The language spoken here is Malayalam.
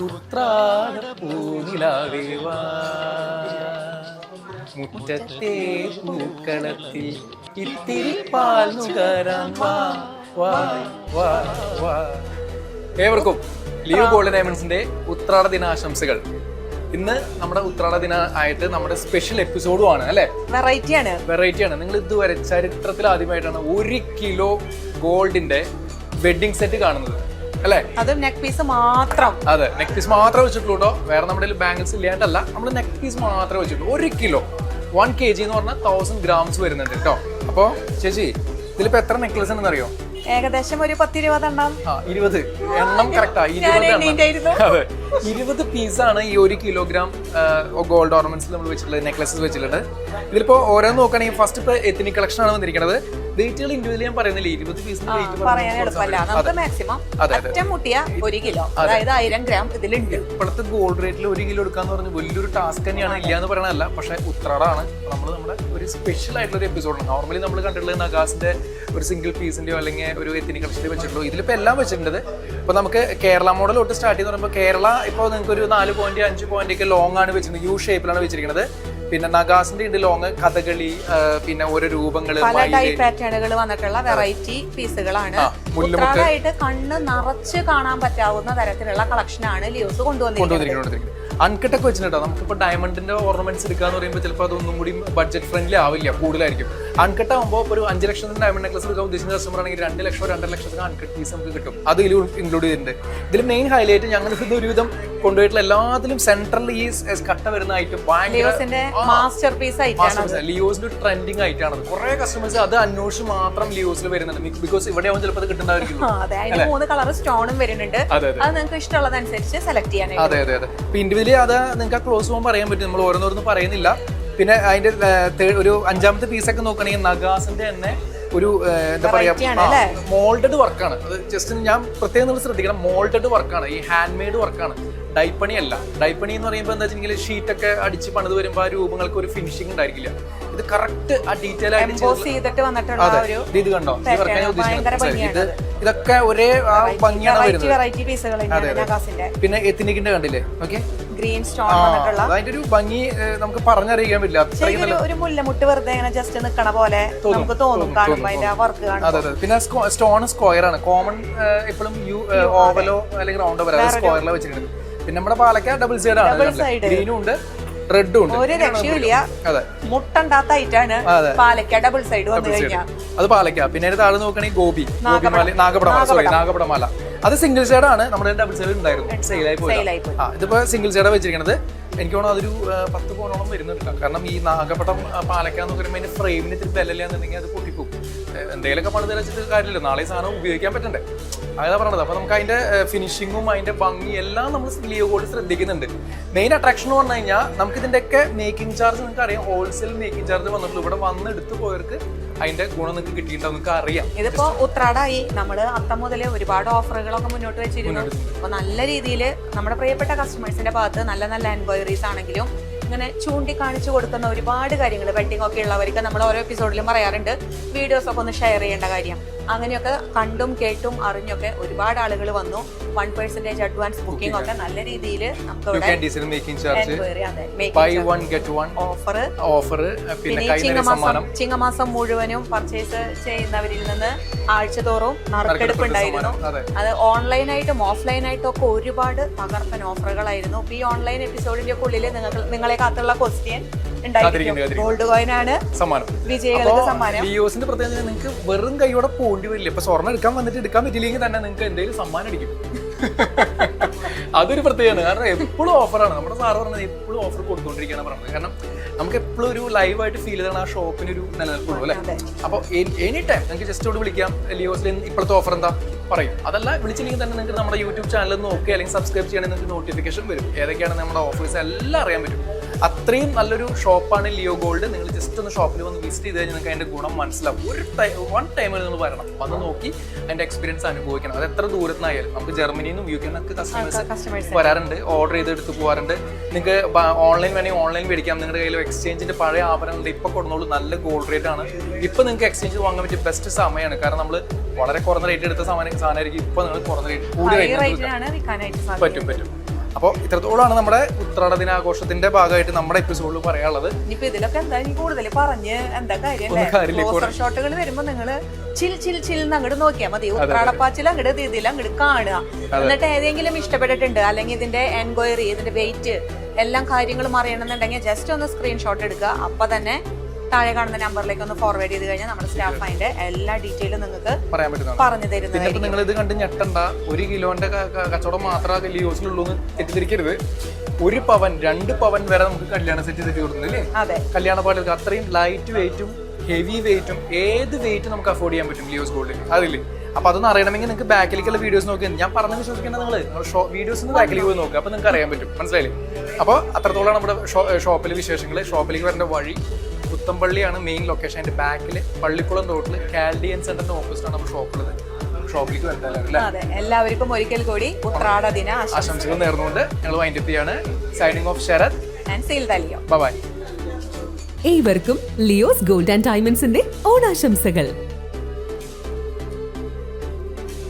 ഉത്രാടപ്പൂനിലാവേവാ മുറ്റത്തെ പൂക്കളത്തിൽ ഇത്തിരി പാൽ നുകരാൻ വാ വാ വാ വാ. ഏവർക്കും ലീവ് ഗോൾഡ് ഡയമണ്ട്സിന്റെ ഉത്രാട ദിനാശംസകൾ. ഇന്ന് നമ്മുടെ ഉത്രാട ദിന ആയിട്ട് നമ്മുടെ സ്പെഷ്യൽ എപ്പിസോഡും ആണ് അല്ലെ? വെറൈറ്റിയാണ്. വെറൈറ്റിയാണ്. നിങ്ങൾ ഇതുവരെ ചരിത്രത്തിൽ ആദ്യമായിട്ടാണ് ഒരു കിലോ ഗോൾഡിന്റെ വെഡിങ് സെറ്റ് കാണുന്നത്. അല്ലേ? അത് നെക്ക് പീസ് മാത്രം. അതെ നെക്ക് പീസ് മാത്രം വെച്ചിട്ടുള്ളൂ വേറെ നമ്മുടെ ബാങ്കിൾസ് ഇല്ലാണ്ടല്ല നമ്മൾ നെക്ക് പീസ് മാത്രം വെച്ചിട്ടുള്ളൂ. ഒരു കിലോ വൺ കെ ജി എന്ന് പറഞ്ഞാൽ തൗസൻഡ് ഗ്രാംസ് വരുന്നുണ്ട് കേട്ടോ. അപ്പോൾ ചേച്ചി ഇതിലിപ്പോ എത്ര നെക്ലസ് ഉണ്ടെന്ന് അറിയോ? ഏകദേശം ഒരു പത്തിരുപതെണ്ണം ആ ഇരുപത്. എണ്ണം കറക്റ്റാ ഇരുപത് എണ്ണം. പീസാണ് ഈ ഒരു കിലോഗ്രാം ഗോൾഡ് ഓർണമെന്റ്സ് നമ്മൾ വെച്ചിട്ടുള്ളത് നെക്ലസസ് വെച്ചിട്ടുള്ളത്. ഇതിലിപ്പോ ഓരോന്ന് നോക്കുകയാണെങ്കിൽ ഫസ്റ്റ് ഇപ്പൊ എത്തിനിക് കളക്ഷൻ ആണ് വന്നിരിക്കുന്നത്. വെയിറ്റുകൾ ഇൻഡിവിജ്വലി ഞാൻ പറയുന്നില്ല? ഇരുപത് പീസിന് പറയാൻ എളുപ്പമല്ല. നമുക്ക് മാക്സിമം. അറ്റം മുട്ടിയ ഒരു കിലോ. അതായത് ആയിരം ഗ്രാം ഇതിലുണ്ട്. ഇപ്പോഴത്തെ ഗോൾഡ് റേറ്റിൽ ഒരു കിലോ എടുക്കാന്ന് പറഞ്ഞ വലിയൊരു ടാസ്ക് തന്നെയാണ്. ഇല്ല എന്ന് പറയണതല്ല. പക്ഷെ ഉത്രാടാണ്. നമ്മൾ നമ്മുടെ ഒരു സ്പെഷ്യൽ ആയിട്ടുള്ള ഒരു എപ്പിസോഡാണ് നോർമലി നമ്മൾ കണ്ടിട്ടുള്ള നഗാസിന്റെ ഒരു സിംഗിൾ പീസിന്റെയോ അല്ലെങ്കിൽ ഒരു എത്തിനി കളക്ഷന്റെ വെച്ചിട്ടുള്ളൂ. ഇതിലിപ്പോൾ എല്ലാം വെച്ചിട്ടുണ്ട്. ഇപ്പോൾ നമുക്ക് കേരള മോഡൽ തൊട്ട് സ്റ്റാർട്ട് ചെയ്ത് പറയുമ്പോൾ കേരള ഇപ്പോൾ നിങ്ങൾക്ക് ഒരു നാല് പോയിന്റ് അഞ്ച് പോയിന്റ് ഒക്കെ ലോങ് ആണ് വെച്ചിരിക്കുന്നത്. യു ഷേപ്പിലാണ് വെച്ചിരിക്കുന്നത്. പിന്നെ നഗാസിന്റെ ഉണ്ട് ലോങ് കഥകളി പിന്നെ ഓരോ രൂപങ്ങൾ പല ടൈപ്പ് പാറ്റേണുകൾ വന്നിട്ടുള്ള വെറൈറ്റി പീസുകളാണ് ഉത്രാടായിട്ട് കണ്ണ് നിറച്ച് കാണാൻ പറ്റാവുന്ന തരത്തിലുള്ള കളക്ഷനാണ് ലിയോസ് കൊണ്ടുവന്നിരിക്കുന്നത്. കൊണ്ടുവന്നിരിക്കുന്നത്. അൺകട്ടൊക്കെ വെച്ചിട്ടുണ്ടോ നമുക്കിപ്പോൾ ഡയമണ്ടിന്റെ ഓർണമെന്റ്സ് എടുക്കാന്ന് പറയുമ്പോൾ ചിലപ്പോൾ അതൊന്നും കൂടി ബഡ്ജറ്റ് ഫ്രണ്ട്ലി ആവില്ല കൂടുതലായിരിക്കും. അൺകട്ട് ആകുമ്പോൾ ഒരു അഞ്ച് ലക്ഷത്തിന് ഡയമണ്ട് നെക്ലസ് എടുക്കാൻ ഉദ്ദേശിക്കുന്ന കസ്റ്റമർ ആണെങ്കിൽ രണ്ട് ലക്ഷം രണ്ടര ലക്ഷത്തിന് അൺകട്ട് പീസ് നമുക്ക് കിട്ടും. അത് ഇതിൽ ഇൻക്ലൂഡ് ചെയ്തിട്ടുണ്ട്. ഇതിൽ മെയിൻ ഹൈലൈറ്റ് ഞങ്ങൾ ഇത് ഒരുവിധം കൊണ്ടുപോയിട്ടുള്ള എല്ലാത്തിലും സെൻട്രൽ ഈ കട്ട വരുന്ന ഐറ്റം ഭയങ്കര ലിയോസിന്റെ ഒരു ട്രെൻഡിങ് ആയിട്ടാണ് കുറെ കസ്റ്റമേഴ്സ് അത് അന്വേഷിച്ച് മാത്രം ലിയോസിൽ വരുന്നുണ്ട്. ബിക്കോസ് ഇവിടെ ആവും ചിലപ്പോൾ അത് കിട്ടുന്നതായിരിക്കും. അതെ. മൂന്ന് കളർ സ്റ്റോണും വരുന്നുണ്ട്. അതെ നിങ്ങൾക്ക് ഇഷ്ടമുള്ളതനുസരിച്ച് സെലക്ട് ചെയ്യാനായിട്ട് അതെ അതെ അതെ. ഇപ്പൊ ഇൻഡിവിജ്വലി അത് നിങ്ങൾക്ക് ആ ക്ലോസ് പോകുമ്പോൾ പറയാൻ പറ്റും. നമ്മൾ ഓരോന്നോരോന്നും പറയുന്നില്ല. പിന്നെ അതിന്റെ ഒരു അഞ്ചാമത്തെ പീസൊക്കെ നോക്കുകയാണെങ്കിൽ നഗാസിന്റെ തന്നെ ഒരു എന്താ പറയാ മോൾഡഡ് വർക്കാണ് അത് ജസ്റ്റ് ഞാൻ പ്രത്യേകം നിങ്ങൾ ശ്രദ്ധിക്കണം. മോൾഡഡ് വർക്കാണ് ഈ ഹാൻഡ് മെയ്ഡ് വർക്കാണ് ഡൈപ്പണി അല്ല. ഡൈപ്പണി എന്ന് പറയുമ്പോൾ എന്താ വെച്ചിട്ടുണ്ടെങ്കിൽ ഷീറ്റൊക്കെ അടിച്ച് പണിത് വരുമ്പോൾ ആ രൂപങ്ങൾക്ക് ഒരു ഫിനിഷിംഗ് ഉണ്ടായിരിക്കില്ല. ഇത് കറക്റ്റ് ആ ഡീറ്റെയിൽ ആയിട്ട് അതെ. ഇത് കണ്ടോ? ഈ വർക്ക് ഞാൻ ഉദ്ദേശിക്കുന്നത്. ഇത് ഇതൊക്കെ ഒരേ ആ ഭംഗിയാണ് വരുന്നത്. പിന്നെ എത്തിനിക്കിന്റെ കണ്ടില്ലേ? ഓക്കെ ഗ്രീൻ സ്റ്റോൺ വന്നിട്ടുള്ള അതിന്റെ ഒരു ഭംഗി നമുക്ക് പറഞ്ഞറിയിക്കാൻ പറ്റില്ല. അത്രയും ഒരു- മുല്ലമുട്ട് വെറുതെ ഇങ്ങനെ ജസ്റ്റ് നിൽക്കണ പോലെ നമുക്ക് തോന്നും കാണുമ്പോ അതിന്റെ വർക്ക് കാണുമ്പോൾ പിന്നെ സ്റ്റോൺ സ്ക്വയർ ആണ്. കോമൺ എപ്പോഴും ഓവലോ അല്ലെങ്കിൽ റൗണ്ടോ വരാതെ സ്ക്വയറിലോ വെച്ചിട്ടുണ്ട്. പിന്നെ നമ്മുടെ പാലക്ക ഡബിൾ സൈഡ് ആണ്. ഗ്രീനും ഉണ്ട്. റെഡും ഉണ്ട്. ഒരു രക്ഷയില്ല അതെ. മുട്ടുണ്ടാത്ത ഐറ്റാണ് അതെ. പാലക്ക ഡബിൾ സൈഡ് വന്നു കഴിഞ്ഞാൽ അത് പാലക്ക. പിന്നെ താഴെ നോക്കുകയാണെങ്കിൽ ഗോപി. ഗോപിമാല നാഗപടമാല. സോറി നാഗപടമാല. അത് സിംഗിൾ സൈഡ് ആണ്. നമ്മുടെ ഡബിൾ സൈഡ് ഉണ്ടായിരുന്നു. സെയിലായി പോയി പോയി. ആ ഇതിപ്പോ സിംഗിൾ സൈഡാണ് വെച്ചിരിക്കുന്നത് എനിക്ക് തോന്നുന്നു അതൊരു പത്ത് പോണോളം വരുന്നുണ്ട് കാരണം ഈ നാഗപടം പാലക്കാന്ന് പാലക്ക എന്ന് പറയുമ്പോൾ അതിന്റെ ഫ്രെയിമിന് ഇത്തിരി ബലമില്ലാന്നുണ്ടെങ്കിൽ അത് പൊട്ടിപ്പോകും എന്തെങ്കിലുമൊക്കെ പണിത് വെച്ചിട്ട് കാര്യമില്ല. നാളെ ഈ സാധനം ഉപയോഗിക്കാൻ പറ്റണ്ടേ? അതാ പറഞ്ഞത് അപ്പൊ നമുക്ക് അതിന്റെ ഫിനിഷിങ്ങും അതിന്റെ ഭംഗി എല്ലാം നമ്മൾ ലിയോ ഗോൾഡ് ശ്രദ്ധിക്കുന്നുണ്ട്. മെയിൻ അട്രാക്ഷൻ എന്ന് പറഞ്ഞു കഴിഞ്ഞാൽ നമുക്ക് ഇതിന്റെയൊക്കെ മേക്കിംഗ് ചാർജ് നിങ്ങൾക്ക് അറിയാം ഹോൾസെയിൽ മേക്കിംഗ് ചാർജ് വന്നിട്ടുള്ളൂ. ഇവിടെ വന്നെടുത്ത് എടുത്തു പോയവർക്ക് അതിന്റെ ഗുണം നിങ്ങൾക്ക് കിട്ടിയിട്ടുണ്ടോ. നിങ്ങൾക്ക് അറിയാം. ഇതിപ്പോ ഉത്രാടായി. നമ്മൾ അത്തം മുതൽ ഒരുപാട് ഓഫറുകളൊക്കെ മുന്നോട്ട് വെച്ചിരുന്നു. അപ്പൊ നല്ല രീതിയിൽ നമ്മുടെ പ്രിയപ്പെട്ട കസ്റ്റമേഴ്സിന്റെ ഭാഗത്ത് നല്ല നല്ല എൻക്വയറീസ് ആണെങ്കിലും ഇങ്ങനെ ചൂണ്ടിക്കാണിച്ചു കൊടുക്കുന്ന ഒരുപാട് കാര്യങ്ങൾ വെഡിങ് ഒക്കെ ഉള്ളവർക്ക് നമ്മൾ ഓരോ എപ്പിസോഡിലും പറയാറുണ്ട്. വീഡിയോസ് ഒക്കെ ഒന്ന് ഷെയർ ചെയ്യേണ്ട കാര്യം. അങ്ങനെയൊക്കെ കണ്ടും കേട്ടും അറിഞ്ഞൊക്കെ ഒരുപാട് ആളുകൾ വന്നു. വൺ പെർസെന്റേജ് അഡ്വാൻസ് ബുക്കിംഗ് ഒക്കെ നല്ല രീതിയിൽ ഓഫർ പിന്നെ ചിങ്ങമാസം മുഴുവനും പർച്ചേസ് ചെയ്യുന്നവരിൽ നിന്ന് ആഴ്ചതോറും നറുക്കെടുപ്പ് ഉണ്ടായിരുന്നു. അതെ. ഓൺലൈനായിട്ടും ഓഫ്ലൈനായിട്ടും ഒക്കെ ഒരുപാട് തകർപ്പൻ ഓഫറുകളായിരുന്നു ഈ ഓൺലൈൻ എപ്പിസോഡിന്റെ ഒക്കെ ഉള്ളിൽ നിങ്ങൾക്ക് നിങ്ങളെ കാത്തുള്ള ക്വസ്റ്റ്യൻ. ഗോൾഡ് കോയിൻ ആണ് സമ്മാനം. വിജയികൾക്ക് സമ്മാനം. ലിയോസിന്റെ പ്രത്യേകത നിങ്ങൾക്ക് വെറും കൈയോടെ പോണ്ടി വരില്ല. ഇപ്പൊ സ്വർണം എടുക്കാൻ വന്നിട്ട് എടുക്കാൻ പറ്റില്ലെങ്കിൽ തന്നെ നിങ്ങൾക്ക് എന്തെങ്കിലും സമ്മാനം അടിക്കും. അതൊരു പ്രത്യേകത. കാരണം എപ്പോഴും ഓഫറാണ് നമ്മുടെ സാറ് പറഞ്ഞത് എപ്പോഴും ഓഫർ കൊടുത്തുകൊണ്ടിരിക്കുകയാണ് പറഞ്ഞത്. കാരണം നമുക്ക് എപ്പോഴും ഒരു ലൈവായിട്ട് ഫീൽ ചെയ്താണ് ആ ഷോപ്പിന് ഒരു നിലനിൽപ്പുള്ളൂ അല്ലേ? അപ്പൊ അപ്പോൾ എനി ടൈം നിങ്ങൾക്ക് ജസ്റ്റ് ഇവിടെ വിളിക്കാം. ലിയോസിൽ ഇപ്പോഴത്തെ ഓഫർ എന്താ? പറയും. അതല്ല വിളിച്ചില്ലെങ്കിൽ തന്നെ നിങ്ങൾക്ക് നമ്മുടെ യൂട്യൂബ് ചാനൽ നോക്കി അല്ലെങ്കിൽ സബ്സ്ക്രൈബ് ചെയ്യണമെങ്കിൽ നിങ്ങൾക്ക് നോട്ടിഫിക്കേഷൻ വരും. ഏതൊക്കെയാണ് നമ്മുടെ ഓഫേഴ്സ് എല്ലാം അറിയാൻ പറ്റും. അത്രയും നല്ലൊരു ഷോപ്പാണ് ലിയോ ഗോൾഡ് നിങ്ങൾ ജസ്റ്റ് ഒന്ന് ഷോപ്പിൽ വന്ന് വിസിറ്റ് ചെയ്ത് കഴിഞ്ഞാൽ നിങ്ങൾക്ക് അതിന്റെ ഗുണം മനസ്സിലാവും. ഒരു ടൈം വൺ ടൈമിൽ നിങ്ങൾ വരണം. വന്ന് നോക്കി അതിന്റെ എക്സ്പീരിയൻസ് അനുഭവിക്കണം. അത് എത്ര ദൂരത്തുനിന്നായാലും നമുക്ക് ജർമ്മനിയിൽ നിന്നും യു കെ നിന്നൊക്കെ കസ്റ്റമേഴ്സ് വരാറുണ്ട്. ഓർഡർ ചെയ്ത് എടുത്ത് പോകാറുണ്ട് നിങ്ങൾക്ക് ഓൺലൈൻ വേണമെങ്കിൽ ഓൺലൈൻ മേടിക്കാം. നിങ്ങളുടെ കയ്യിൽ എക്സ്ചേഞ്ചിന്റെ പഴയ ആഭരണങ്ങൾ ഇപ്പോൾ കൊടുത്തോളൂ നല്ല ഗോൾഡ് റേറ്റ് ആണ്. ഇപ്പോൾ നിങ്ങൾക്ക് എക്സ്ചേഞ്ച് വാങ്ങാൻ പറ്റിയ ബെസ്റ്റ് സമയമാണ് കാരണം നമ്മൾ വളരെ കുറഞ്ഞ റേറ്റ് എടുത്ത സാധനം സാധനമായിരിക്കും ഇപ്പൊ നിങ്ങൾ കുറഞ്ഞ പറ്റും പറ്റും. അപ്പോൾ ഇത്രത്തോളാണ് നമ്മുടെ ഉത്രാട ദിനാഘോഷത്തിന്റെ ഭാഗമായിട്ട് നമ്മുടെ എപ്പിസോഡിൽ പറയാനുള്ളത്. ഇനിയിപ്പോ ഇതിലൊക്കെ എന്താ ഇനി കൂടുതൽ പറഞ്ഞ് എന്താ കാര്യം ഒന്നും കാര്യമില്ല. ക്ലോസർ ഷോട്ടുകൾ വരുമ്പോ നിങ്ങൾ ചിൽ ചിൽ ചിൽ അങ്ങോട്ട് നോക്കിയാൽ മതി. ഉത്രാടപ്പാച്ചിൽ അങ്ങോട്ട് ഇതിൽ അങ്ങോട്ട് കാണുക. എന്നിട്ട് ഏതെങ്കിലും ഇഷ്ടപ്പെട്ടിട്ടുണ്ട് അല്ലെങ്കിൽ ഇതിന്റെ എൻക്വയറി ഇതിന്റെ വെയിറ്റ് എല്ലാം കാര്യങ്ങളും അറിയണമെന്നുണ്ടെങ്കിൽ ജസ്റ്റ് ഒന്ന് സ്ക്രീൻഷോട്ട് എടുക്കുക. അപ്പൊ തന്നെ താഴെ കാണുന്ന നമ്പറിലേക്ക് ഒന്ന് ഫോർവേഡ് ചെയ്ത് കഴിഞ്ഞാൽ നമ്മുടെ സ്റ്റാഫ് അതിന്റെ എല്ലാ ഡീറ്റെയിലും നിങ്ങൾക്ക് പറയാൻ പറ്റും പറഞ്ഞു തരുന്നത് നിങ്ങൾ ഇത് കണ്ട് ഞെട്ടണ്ട. ഒരു കിലോന്റെ കച്ചവടം മാത്രമേ ലിയോസിലുള്ളൂ എന്ന് തെറ്റിദ്ധരിക്കരുത്. ഒരു പവൻ രണ്ട് പവൻ വരെ നമുക്ക് കല്യാണ സെറ്റ് സെറ്റ് കൊടുക്കുന്നില്ലേ അതെ. കല്യാണ പാട്ടുകൾക്ക് അത്രയും ലൈറ്റ് വെയിറ്റും ഹെവി വെയിറ്റും ഏത് വെയിറ്റും നമുക്ക് അഫോർഡ് ചെയ്യാൻ പറ്റും ലിയോസ് ഗോൾഡിൽ അതില്ലേ അപ്പൊ അതൊന്നും അറിയണമെങ്കിൽ നിങ്ങൾക്ക് ബാക്കിലേക്കുള്ള വീഡിയോസ് നോക്കി ഞാൻ പറഞ്ഞു വിശ്വസിക്കേണ്ട നിങ്ങൾ ഷോ വീഡിയോസ് ബാക്കിലേക്ക് പോയി നോക്കുക അപ്പൊ നിങ്ങൾക്ക് അറിയാൻ പറ്റും. മനസ്സിലായില്ലേ? അപ്പോൾ അത്രത്തോളം നമ്മുടെ ഷോപ്പിലെ വിശേഷങ്ങൾ ഷോപ്പിലേക്ക് വരേണ്ട വഴി. പുത്തമ്പള്ളിയാണ് മെയിൻ ലൊക്കേഷൻ അതിന്റെ ബാക്കിൽ പള്ളിക്കുളം റോഡിൽ കാൽഡിയൻ സെന്ററിന്റെ ഓപ്പോസിറ്റാണ് നമ്മുടെ ഷോപ്പുള്ളത് ഷോപ്പിലേക്ക് അതെ എല്ലാവർക്കും ഒരിക്കൽ കൂടി ഉത്രാട ദിന ആശംസകൾ. നേർന്നുകൊണ്ട് ഞങ്ങൾ വൈൻഡപ്പ് ചെയ്യാണ്. Signing off Sharath. ആൻഡ് സീൽ തലിയോ ബൈ ഏവർക്കും ലിയോസ് ഗോൾഡ് ആൻഡ് ഡയമണ്ട്സിന്റെ ഓണാശംസകൾ.